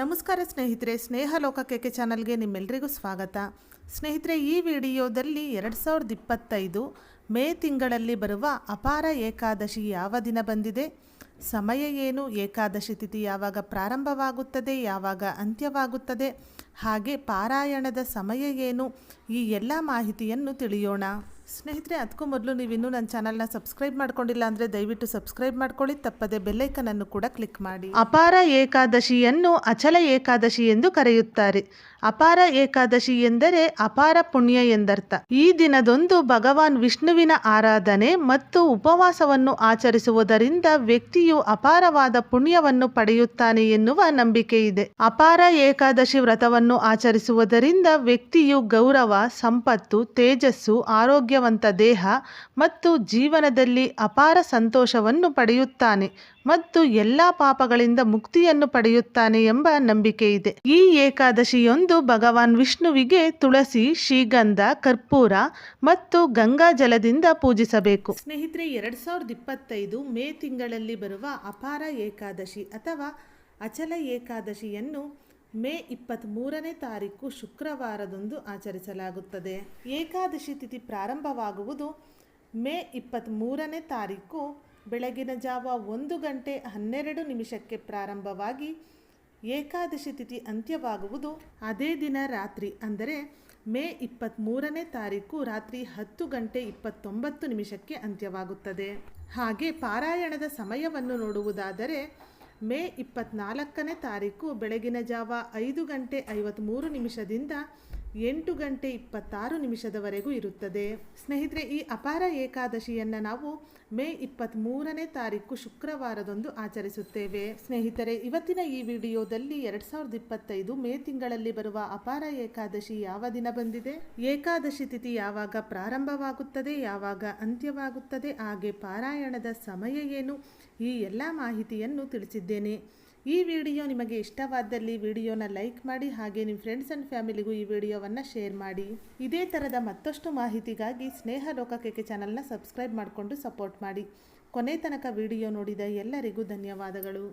ನಮಸ್ಕಾರ ಸ್ನೇಹಿತರೆ, ಸ್ನೇಹ ಲೋಕಕ್ಕೆ ಚಾನಲ್ಗೆ ನಿಮ್ಮೆಲ್ಲರಿಗೂ ಸ್ವಾಗತ. ಸ್ನೇಹಿತರೆ, ಈ ವಿಡಿಯೋದಲ್ಲಿ ಎರಡು ಸಾವಿರದ ಇಪ್ಪತ್ತೈದು ಮೇ ತಿಂಗಳಲ್ಲಿ ಬರುವ ಅಪಾರ ಏಕಾದಶಿ ಯಾವ ದಿನ ಬಂದಿದೆ? ಸಮಯ ಏನು? ಏಕಾದಶಿ ತಿಥಿ ಯಾವಾಗ ಪ್ರಾರಂಭವಾಗುತ್ತದೆ? ಯಾವಾಗ ಅಂತ್ಯವಾಗುತ್ತದೆ? ಹಾಗೆ ಪಾರಾಯಣದ ಸಮಯ ಏನು? ಈ ಎಲ್ಲ ಮಾಹಿತಿಯನ್ನು ತಿಳಿಯೋಣ. ಸ್ನೇಹಿತರೆ ಅದಕ್ಕೂ ಮೊದಲು ನೀವು ಇನ್ನೂ ನನ್ನ ಚಾನಲ್ನ ಸಬ್ಸ್ಕ್ರೈಬ್ ಮಾಡ್ಕೊಂಡಿಲ್ಲ ಅಂದರೆ ದಯವಿಟ್ಟು ಸಬ್ಸ್ಕ್ರೈಬ್ ಮಾಡ್ಕೊಳ್ಳಿ, ತಪ್ಪದೆ ಬೆಲ್ಲೈಕನನ್ನು ಕೂಡ ಕ್ಲಿಕ್ ಮಾಡಿ. ಅಪಾರ ಏಕಾದಶಿಯನ್ನು ಅಚಲ ಏಕಾದಶಿ ಎಂದು ಕರೆಯುತ್ತಾರೆ. ಅಪಾರ ಏಕಾದಶಿ ಎಂದರೆ ಅಪಾರ ಪುಣ್ಯ ಎಂದರ್ಥ. ಈ ದಿನದೊಂದು ಭಗವಾನ್ ವಿಷ್ಣುವಿನ ಆರಾಧನೆ ಮತ್ತು ಉಪವಾಸವನ್ನು ಆಚರಿಸುವುದರಿಂದ ವ್ಯಕ್ತಿಯು ಅಪಾರವಾದ ಪುಣ್ಯವನ್ನು ಪಡೆಯುತ್ತಾನೆ ಎನ್ನುವ ನಂಬಿಕೆ ಇದೆ. ಅಪಾರ ಏಕಾದಶಿ ವ್ರತವನ್ನು ಆಚರಿಸುವುದರಿಂದ ವ್ಯಕ್ತಿಯು ಗೌರವ, ಸಂಪತ್ತು, ತೇಜಸ್ಸು ಆರೋಗ್ಯವಂತ ದೇಹ ಮತ್ತು ಜೀವನದಲ್ಲಿ ಅಪಾರ ಸಂತೋಷವನ್ನು ಪಡೆಯುತ್ತಾನೆ ಮತ್ತು ಎಲ್ಲ ಪಾಪಗಳಿಂದ ಮುಕ್ತಿಯನ್ನು ಪಡೆಯುತ್ತಾನೆ ಎಂಬ ನಂಬಿಕೆ ಇದೆ. ಈ ಏಕಾದಶಿಯೊಂದು ಭಗವಾನ್ ವಿಷ್ಣುವಿಗೆ ತುಳಸಿ, ಶ್ರೀಗಂಧ, ಕರ್ಪೂರ ಮತ್ತು ಗಂಗಾ ಜಲದಿಂದ ಪೂಜಿಸಬೇಕು. ಸ್ನೇಹಿತರೆ, ಎರಡ್ ಸಾವಿರದ ಇಪ್ಪತ್ತೈದು ಮೇ ತಿಂಗಳಲ್ಲಿ ಬರುವ ಅಪಾರ ಏಕಾದಶಿ ಅಥವಾ ಅಚಲ ಏಕಾದಶಿಯನ್ನು ಮೇ ಇಪ್ಪತ್ತ್ಮೂರನೇ ತಾರೀಕು ಶುಕ್ರವಾರದಂದು ಆಚರಿಸಲಾಗುತ್ತದೆ. ಏಕಾದಶಿ ತಿಥಿ ಪ್ರಾರಂಭವಾಗುವುದು ಮೇ ಇಪ್ಪತ್ತ್ಮೂರನೇ ತಾರೀಕು ಬೆಳಗಿನ ಜಾವ ಒಂದು ಗಂಟೆ ಹನ್ನೆರಡು ನಿಮಿಷಕ್ಕೆ ಪ್ರಾರಂಭವಾಗಿ ಏಕಾದಶಿ ತಿಥಿ ಅಂತ್ಯವಾಗುವುದು ಅದೇ ದಿನ ರಾತ್ರಿ, ಅಂದರೆ ಮೇ ಇಪ್ಪತ್ತ್ಮೂರನೇ ತಾರೀಕು ರಾತ್ರಿ ಹತ್ತು ಗಂಟೆ ಇಪ್ಪತ್ತೊಂಬತ್ತು ನಿಮಿಷಕ್ಕೆ ಅಂತ್ಯವಾಗುತ್ತದೆ. ಹಾಗೆ ಪಾರಾಯಣದ ಸಮಯವನ್ನು ನೋಡುವುದಾದರೆ ಮೇ ಇಪ್ಪತ್ನಾಲ್ಕನೇ ತಾರೀಕು ಬೆಳಗಿನ ಜಾವ ಐದು ಗಂಟೆ ಐವತ್ತ್ಮೂರು ನಿಮಿಷದಿಂದ ಎಂಟು ಗಂಟೆ ಇಪ್ಪತ್ತಾರು ನಿಮಿಷದವರೆಗೂ ಇರುತ್ತದೆ. ಸ್ನೇಹಿತರೆ, ಈ ಅಪಾರ ಏಕಾದಶಿಯನ್ನು ನಾವು ಮೇ ಇಪ್ಪತ್ತ್ಮೂರನೇ ತಾರೀಕು ಶುಕ್ರವಾರದಂದು ಆಚರಿಸುತ್ತೇವೆ. ಸ್ನೇಹಿತರೆ, ಇವತ್ತಿನ ಈ ವಿಡಿಯೋದಲ್ಲಿ ಎರಡು ಸಾವಿರದ ಇಪ್ಪತ್ತೈದು ಮೇ ತಿಂಗಳಲ್ಲಿ ಬರುವ ಅಪಾರ ಏಕಾದಶಿ ಯಾವ ದಿನ ಬಂದಿದೆ? ಏಕಾದಶಿ ತಿಥಿ ಯಾವಾಗ ಪ್ರಾರಂಭವಾಗುತ್ತದೆ, ಯಾವಾಗ ಅಂತ್ಯವಾಗುತ್ತದೆ, ಹಾಗೆ ಪಾರಾಯಣದ ಸಮಯ ಏನು? ಈ ಎಲ್ಲ ಮಾಹಿತಿಯನ್ನು ತಿಳಿಸಿದ್ದೇನೆ. ಈ ವಿಡಿಯೋ ನಿಮಗೆ ಇಷ್ಟವಾದಲ್ಲಿ ವಿಡಿಯೋನ ಲೈಕ್ ಮಾಡಿ ಹಾಗೆ ನಿಮ್ಮ ಫ್ರೆಂಡ್ಸ್ ಆ್ಯಂಡ್ ಫ್ಯಾಮಿಲಿಗೂ ಈ ವಿಡಿಯೋವನ್ನು ಶೇರ್ ಮಾಡಿ. ಇದೇ ಥರದ ಮತ್ತಷ್ಟು ಮಾಹಿತಿಗಾಗಿ ಸ್ನೇಹ ಲೋಕಕ್ಕೆ ಚಾನಲ್ನ ಸಬ್ಸ್ಕ್ರೈಬ್ ಮಾಡಿಕೊಂಡು ಸಪೋರ್ಟ್ ಮಾಡಿ. ಕೊನೆ ತನಕ ವಿಡಿಯೋ ನೋಡಿದ ಎಲ್ಲರಿಗೂ ಧನ್ಯವಾದಗಳು.